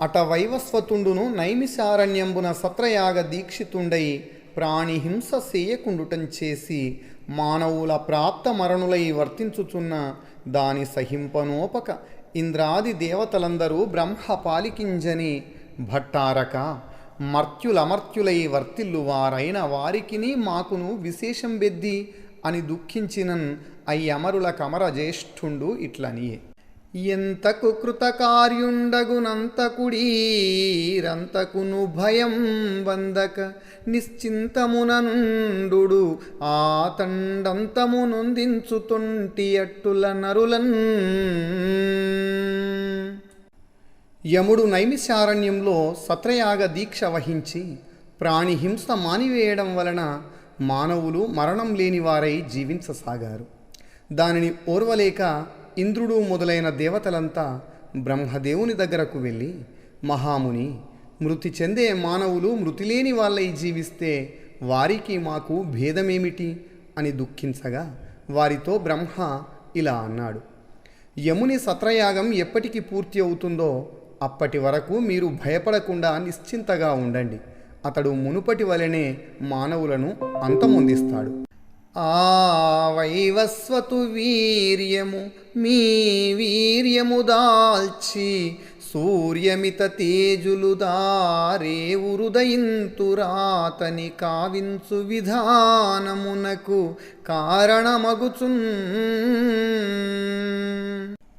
అట వైవస్వతుండును నైమిషారణ్యంబున సత్రయాగ దీక్షితుండై ప్రాణిహింస సేయకుండుటం చేసి మానవుల ప్రాప్త మరణులై వర్తించుచున్న దాని సహింపనోపక ఇంద్రాది దేవతలందరూ బ్రహ్మ పాలికింజని భట్టారక మర్త్యులమర్త్యులై వర్తిల్లు వారైన వారికిని మాకును విశేషం బెద్ది అని దుఃఖించినన్ అయ్యమరుల కమర జ్యేష్ఠుండు ఇట్లనియే. ఎంతకు కృతకార్యుండగునంతకుడీరంతకును భయం వందక నిశ్చింతముననుండు ఆ తండంతము నొందించుతొంటి అట్టుల నరులన్ యముడు నైమిశారణ్యంలో సత్రయాగ దీక్ష వహించి ప్రాణిహింస మానివేయడం వలన మానవులు మరణం లేని వారై జీవించసాగారు. దానిని ఓర్వలేక ఇంద్రుడు మొదలైన దేవతలంతా బ్రహ్మదేవుని దగ్గరకు వెళ్ళి మహాముని మృతి చెందే మానవులు మృతి లేని వాళ్ళై జీవిస్తే వారికి మాకు భేదమేమిటి? అని దుఃఖించగా వారితో బ్రహ్మ ఇలా అన్నాడు యముని సత్రయాగం ఎప్పటికి పూర్తి అవుతుందో అప్పటి వరకు మీరు భయపడకుండా నిశ్చింతగా ఉండండి. అతడు మునుపటి వలనే మానవులను అంతమొందిస్తాడు. ఆ వైవస్వతు వీర్యము మీ వీర్యము దాల్చి సూర్యమిత తేజులు దారే ఉరుదయింతురాతని కావించు విధానమునకు కారణమగుచున్.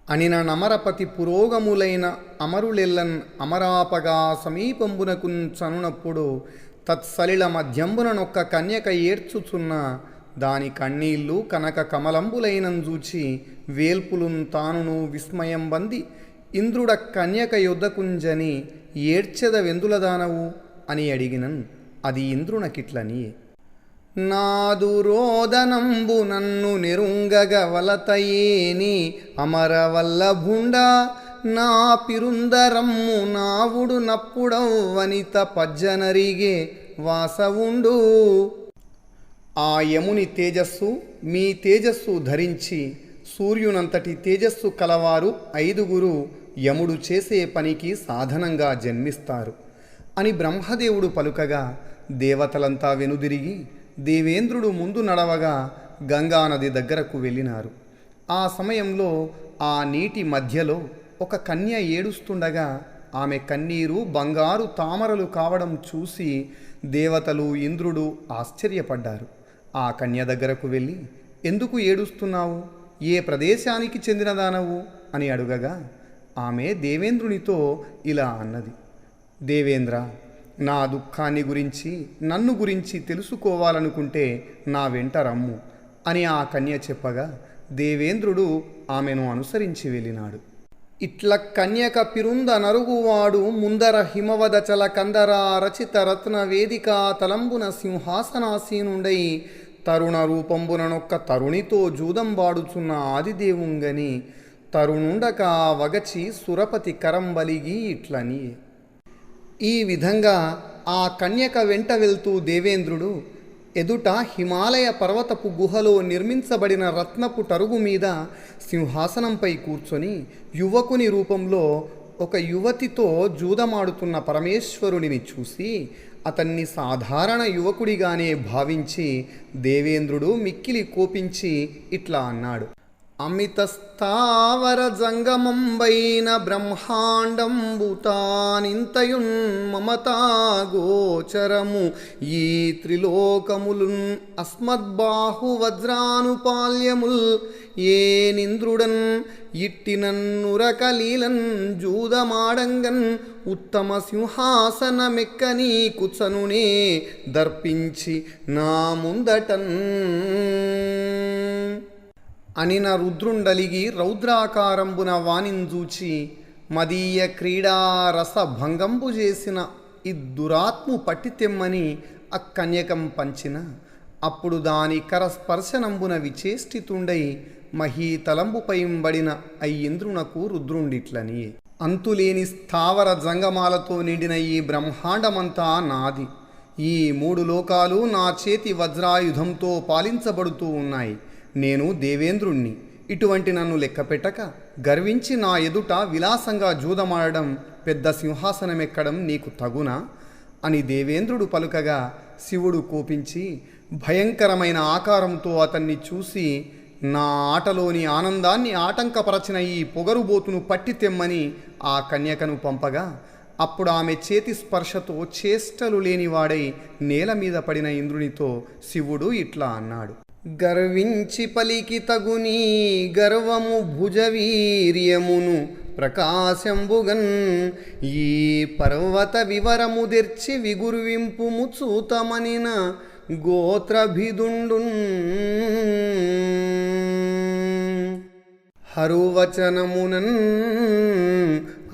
అనిన నమరపతి పురోగములైన అమరులెల్లన్ అమరాపగా సమీపంబునకున్ చనునప్పుడు తత్సలిల మధ్యంబుననొక్క కన్యక ఏడ్చుచున్న దాని కన్నీళ్ళు కనక కమలంబులైనంజూచి వేల్పులున్ తానును విస్మయం బంది ఇంద్రుడ కన్యక యుద్ధకుంజని ఏడ్చెద వెందులదానవు అని అడిగినన్ అది ఇంద్రునకిట్లనియే. నాదురోదనంబు నన్ను నెరుంగగవలతయేని అమరవల్లభుండ నా పిరుందరమ్ము నావుడు నప్పుడవు వనిత పజ్జనరిగే వాసవుండు. ఆ యముని తేజస్సు మీ తేజస్సు ధరించి సూర్యునంతటి తేజస్సు కలవారు ఐదుగురు యముడు చేసే పనికి సాధనంగా జన్మిస్తారు. అని బ్రహ్మదేవుడు పలుకగా దేవతలంతా వెనుదిరిగి దేవేంద్రుడు ముందు నడవగా గంగానది దగ్గరకు వెళ్ళినారు. ఆ సమయంలో ఆ నీటి మధ్యలో ఒక కన్య ఏడుస్తుండగా ఆమె కన్నీరు బంగారు తామరలు కావడం చూసి దేవతలు ఇంద్రుడు ఆశ్చర్యపడ్డారు. ఆ కన్య దగ్గరకు వెళ్ళి ఎందుకు ఏడుస్తున్నావు? ఏ ప్రదేశానికి చెందినదానవు? అని అడుగగా ఆమె దేవేంద్రునితో ఇలా అన్నది. దేవేంద్ర నా దుఃఖాన్ని గురించి నన్ను గురించి తెలుసుకోవాలనుకుంటే నా వెంట రమ్ము అని ఆ కన్య చెప్పగా దేవేంద్రుడు ఆమెను అనుసరించి వెళ్ళినాడు. ఇట్ల కన్యక పిరుంద నరుగువాడు ముందర హిమవదచల కందర రచిత రత్న వేదిక తలంబున సింహాసనాసీనుండై తరుణ రూపంబుననొక్క తరుణితో జూదంబాడుచున్న ఆదిదేవుంగని తరుణుండక వగచి సురపతి కరంబలిగి ఇట్లని. ఈ విధంగా ఆ కన్యక వెంట వెళ్తూ దేవేంద్రుడు ఎదుట హిమాలయ పర్వతపు గుహలో నిర్మించబడిన రత్నపు టరుగు మీద సింహాసనంపై కూర్చొని యువకుని రూపంలో ఒక యువతితో జూదమాడుతున్న పరమేశ్వరుడిని చూసి అతన్ని సాధారణ యువకుడిగానే భావించి దేవేంద్రుడు మిక్కిలి కోపించి ఇట్లా అన్నాడు. అమితస్థావర జంగమంబైన బ్రహ్మాండంబుతానింతయున్ మమతా గోచరము. ఈ త్రిలోకములున్ అస్మద్బాహు వజ్రానుపాల్యముల్ ఏ నింద్రుడన్ ఇట్టినన్నురకలీలన్ జూదమాడంగన్ ఉత్తమ సింహాసనమెక్కని కుచనునే దర్పించి నా ముందటన్. అనిన రుద్రుండలిగి రౌద్రాకారంబున వానింజూచి మదీయ క్రీడారస భంగంబు చేసిన ఇద్దురాత్ము పట్టితెమ్మని అక్కన్యకం పంచిన. అప్పుడు దాని కరస్పర్శనంబున విచేష్టితుండై మహీతలంబుపైంబడిన అయ్యింద్రునకు రుద్రుండిట్లని. అంతులేని స్థావర జంగమాలతో నిండిన ఈ బ్రహ్మాండమంతా నాది. ఈ మూడు లోకాలు నా చేతి వజ్రాయుధంతో పాలించబడుతూ ఉన్నాయి. నేను దేవేంద్రుణ్ణి. ఇటువంటి నన్ను లెక్కపెట్టక గర్వించి నా ఎదుట విలాసంగా జూదమాడడం పెద్ద సింహాసనమెక్కడం నీకు తగునా? అని దేవేంద్రుడు పలుకగా శివుడు కోపించి భయంకరమైన ఆకారంతో అతన్ని చూసి నా ఆటలోని ఆనందాన్ని ఆటంకపరచిన ఈ పొగరుబోతును పట్టి తెమ్మని ఆ కన్యకను పంపగా అప్పుడు ఆమె చేతి స్పర్శతో చేష్టలు లేనివాడై నేల మీద పడిన ఇంద్రునితో శివుడు ఇట్లా అన్నాడు. గర్వించి పలికి తగుని గర్వము భుజవీర్యమును ప్రకాశంబుగన్. ఈ పర్వత వివరము తెర్చి విగురువింపుము చూతమనిన గోత్రభిదుండున్. హరువచనమునన్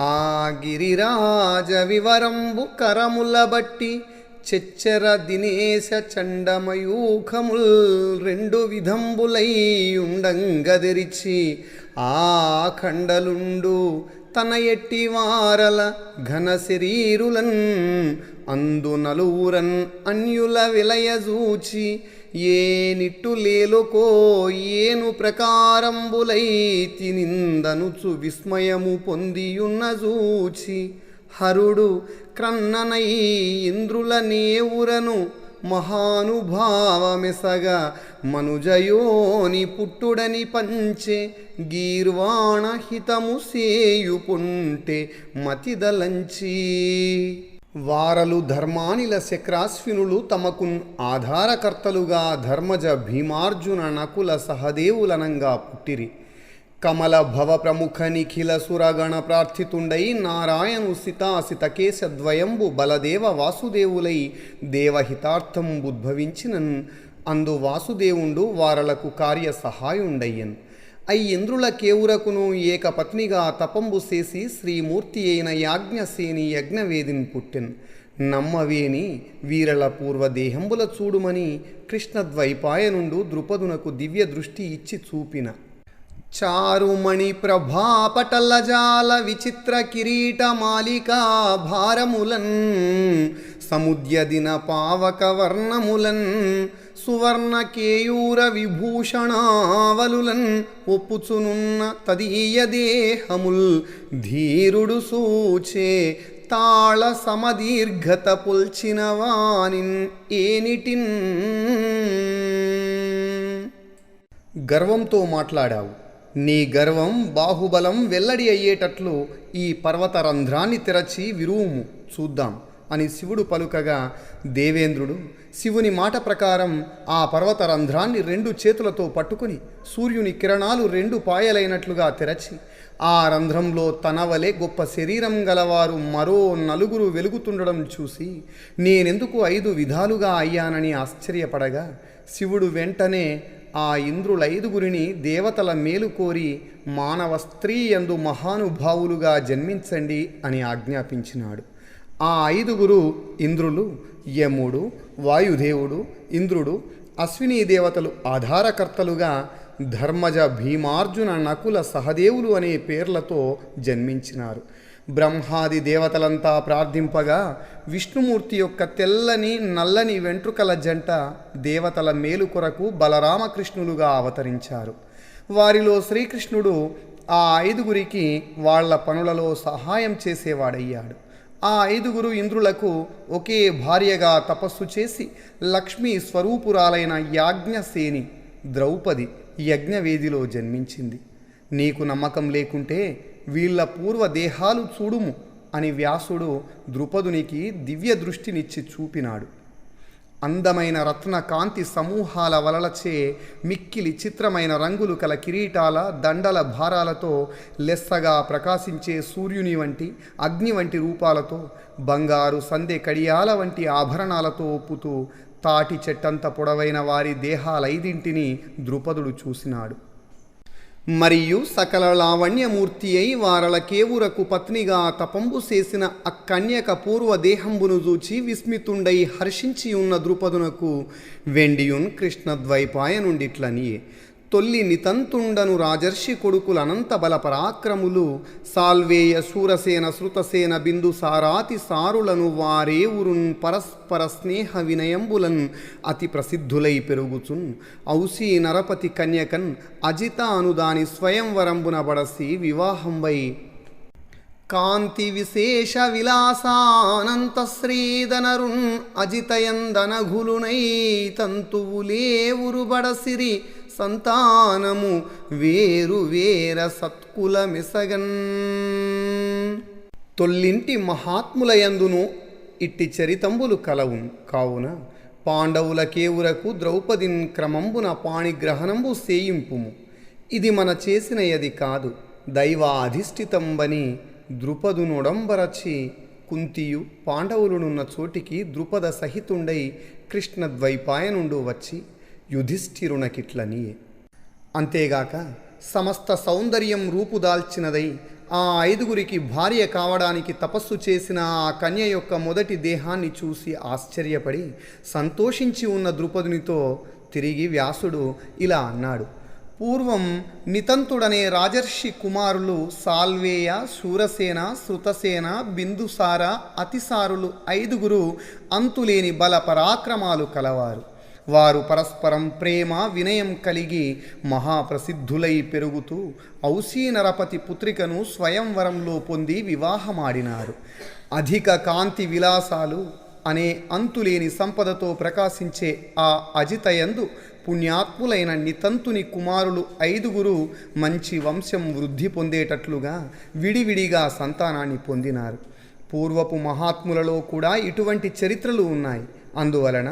ఆ గిరిరాజ వివరంబు కరముల బట్టి చెచ్చర దినేశ చండమయూఖముల్ రెండు విధంబులైయుండంగదెరిచి ఆ ఖండలుండు తన ఎట్టి వారల ఘన శరీరులన్ అందు నలువురన్ అన్యుల విలయజూచి ఏ నిట్టు లేలుకో ఏను ప్రకారంబులై తినిందనుచు విస్మయము పొందియున్న జూచి హరుడు క్రన్ననై ఇంద్రుల నేవురను మహానుభావమెసగ మనుజయోని పుట్టుడని పంచే గీర్వాణ హితము సేయు మతిదలంచి. వారలు ధర్మానిల శక్రాశ్వినులు తమకు ఆధారకర్తలుగా ధర్మజ భీమార్జున నకుల సహదేవులనంగా పుట్టిరి. కమల భవ ప్రముఖ నిఖిల సురగణ ప్రార్థితుండై నారాయణు సితాసితకేశద్వయంబు బలదేవ వాసుదేవులై దేవహితార్థం ఉద్భవించినన్ అందు వాసుదేవుండు వారలకు కార్య సహాయుండయ్యన్ అయ్యింద్రుల కేవురకును ఏకపత్నిగా తపంబు చేసి శ్రీమూర్తి అయిన యాజ్ఞసేని యజ్ఞవేదిని పుట్టెన్. నమ్మవేని వీరల పూర్వదేహంబుల చూడుమని కృష్ణద్వైపాయనుండు ద్రుపదునకు దివ్య దృష్టి ఇచ్చి చూపిన. చారుమణి ప్రభాపటలజాల విచిత్ర కిరీట మాలికా భారములన్ సముద్యదిన పావక వర్ణములన్ సువర్ణ కేయూర విభూషణావలులన్ ఒప్పుచునున్న తదీయ దేహముల్ ధీరుడు సూచే తాళ సమదీర్ఘత పుల్చిన వానిన్ ఏనిటిన్? గర్వంతో మాట్లాడావు. నీ గర్వం బాహుబలం వెల్లడి అయ్యేటట్లు ఈ పర్వత రంధ్రాన్ని తెరచి విరువుము చూద్దాం అని శివుడు పలుకగా దేవేంద్రుడు శివుని మాట ప్రకారం ఆ పర్వత రంధ్రాన్ని రెండు చేతులతో పట్టుకుని సూర్యుని కిరణాలు రెండు పాయలైనట్లుగా తెరచి ఆ రంధ్రంలో తన వలె గొప్ప శరీరం గలవారు మరో నలుగురు వెలుగుతుండడం చూసి నేనెందుకు ఐదు విధాలుగా అయ్యానని ఆశ్చర్యపడగా శివుడు వెంటనే ఆ ఇంద్రులైదుగురిని దేవతల మేలు కోరి మానవ స్త్రీ యందు మహానుభావులుగా జన్మించండి అని ఆజ్ఞాపించినాడు. ఆ ఐదుగురు ఇంద్రులు యముడు వాయుదేవుడు ఇంద్రుడు అశ్విని దేవతలు ఆధారకర్తలుగా ధర్మజ భీమార్జున నకుల సహదేవులు అనే పేర్లతో జన్మించినారు. బ్రహ్మాది దేవతలంతా ప్రార్థింపగా విష్ణుమూర్తి యొక్క తెల్లని నల్లని వెంట్రుకల జంట దేవతల మేలు కొరకు బలరామకృష్ణులుగా అవతరించారు. వారిలో శ్రీకృష్ణుడు ఆ ఐదుగురికి వాళ్ళ పనులలో సహాయం చేసేవాడయ్యాడు. ఆ ఐదుగురు ఇంద్రులకు ఒకే భార్యగా తపస్సు చేసి లక్ష్మీ స్వరూపురాలైన యాజ్ఞసేని ద్రౌపది యజ్ఞవేదిలో జన్మించింది. నీకు నమ్మకం లేకుంటే వీళ్ళ పూర్వ దేహాలు చూడుము అని వ్యాసుడు ద్రుపదునికి దివ్య దృష్టినిచ్చి చూపినాడు. అందమైన రత్న కాంతి సమూహాల వలలచే మిక్కిలి చిత్రమైన రంగులు కల కిరీటాల దండల భారాలతో లెస్సగా ప్రకాశించే సూర్యుని వంటి అగ్ని వంటి రూపాలతో బంగారు సందె కడియాల వంటి ఆభరణాలతో ఒప్పుతూ తాటి చెట్టంత పొడవైన వారి దేహాలైదింటిని ద్రుపదుడు చూసినాడు. మరియు సకల లావణ్యమూర్తి అయి వారల కేవురకు పత్నిగా తపంబు చేసిన అక్కన్యక పూర్వ దేహంబును చూచి విస్మితుండై హర్షించి ఉన్న ద్రుపదునకు వెండియున్ కృష్ణద్వైపాయ నుండిట్లనియే. తొల్లి నితంతుండను రాజర్షి కొడుకుల అనంత బల పరాక్రములు సాల్వేయ శూరసేన శృతసేన బిందు సారాతి సారులను వారేవురున్ పరస్పర స్నేహ వినయంబులన్ అతి ప్రసిద్ధులై పెరుగుచున్. ఔసీ నరపతి కన్యకన్ అజిత అనుదాని స్వయంవరంబున బడసి వివాహంబై. కాంతి విశేష విలాసానంత శ్రీధనరున్ అజితయందనఘులునై తంతువులేవురు బడసిరి. సంతానము వేరు వేర సత్కుల మిసగన్ తొల్లింటి మహాత్ములయందును ఇట్టి చరితంబులు కలవు కావున పాండవుల కేవురకు ద్రౌపదిన్ క్రమంబున పాణిగ్రహణంబు సేయింపుము. ఇది మన చేసినయది కాదు. దైవాధిష్ఠితంబని ద్రుపదునుడంబరచి కుంతియు పాండవులునున్న చోటికి ద్రుపద సహితుండై కృష్ణ ద్వైపాయనుండు వచ్చి యుధిష్ఠిరునకిట్లనియే అంతేగాక సమస్త సౌందర్యం రూపుదాల్చినదై ఆ ఐదుగురికి భార్య కావడానికి తపస్సు చేసిన ఆ కన్య యొక్క మొదటి దేహాన్ని చూసి ఆశ్చర్యపడి సంతోషించి ఉన్న ద్రుపదునితో తిరిగి వ్యాసుడు ఇలా అన్నాడు పూర్వం నితంతుడనే రాజర్షి కుమారులు సాల్వేయ శూరసేన శృతసేన బిందుసార అతిసారులు ఐదుగురు అంతులేని బల పరాక్రమాలు కలవారు. వారు పరస్పరం ప్రేమ వినయం కలిగి మహాప్రసిద్ధులై పెరుగుతూ ఔసీ నరపతి పుత్రికను స్వయంవరంలో పొంది వివాహమాడినారు. అధిక కాంతి విలాసాలు అనే అంతులేని సంపదతో ప్రకాశించే ఆ అజితయందు పుణ్యాత్ములైన నితంతుని కుమారులు ఐదుగురు మంచి వంశం వృద్ధి పొందేటట్లుగా విడివిడిగా సంతానాన్ని పొందినారు. పూర్వపు మహాత్ములలో కూడా ఇటువంటి చరిత్రలు ఉన్నాయి. అందువలన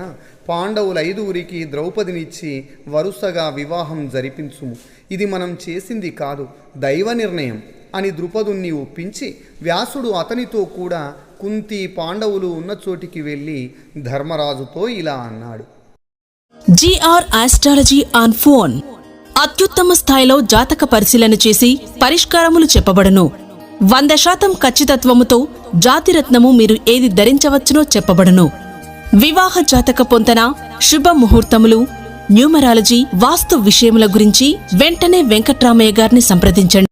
పాండవుల ఐదుగురికి ద్రౌపదినిచ్చి వరుసగా వివాహం జరిపించుము. ఇది మనం చేసింది కాదు దైవ నిర్ణయం అని ద్రుపదుణ్ణి ఒప్పించి వ్యాసుడు అతనితో కూడా కుంతి పాండవులు ఉన్న చోటికి వెళ్ళి ధర్మరాజుతో ఇలా అన్నాడు. GR astrology on phone. అత్యుత్తమ స్థాయిలో జాతక పరిశీలన చేసి పరిష్కారములు చెప్పబడును. వంద శాతం ఖచ్చితత్వముతో జాతిరత్నము మీరు ఏది ధరించవచ్చునో చెప్పబడును. వివాహ జాతక పొంతన శుభ ముహూర్తములు న్యూమరాలజీ వాస్తు విషయముల గురించి వెంటనే వెంకట్రామయ్య గారిని సంప్రదించండి.